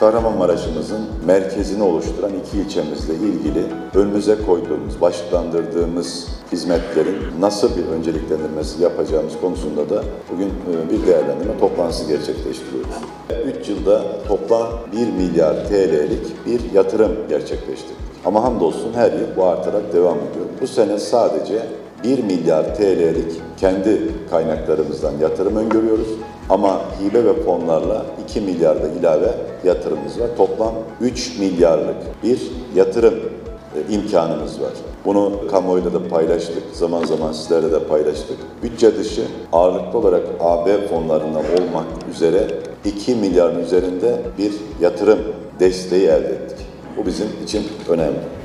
Kahramanmaraş'ımızın merkezini oluşturan iki ilçemizle ilgili önümüze koyduğumuz, başlandırdığımız hizmetlerin nasıl bir önceliklendirmesi yapacağımız konusunda da bugün e, bir değerlendirme toplantısı gerçekleştiriyoruz. 3 yılda toplam 1 milyar TL'lik bir yatırım gerçekleştirdik. Ama hamdolsun her yıl bu artarak devam ediyor. Bu sene sadece 1 milyar TL'lik kendi kaynaklarımızdan yatırım öngörüyoruz. Ama hibe ve fonlarla 2 milyarda ilave yatırımımız var. Toplam 3 milyarlık bir yatırım e, imkanımız var. Bunu kamuoyuyla da paylaştık, zaman zaman sizlerle de paylaştık. Bütçe dışı ağırlıklı olarak AB fonlarından olmak üzere 2 milyarın üzerinde bir yatırım desteği elde ettik. Bu bizim için önemli.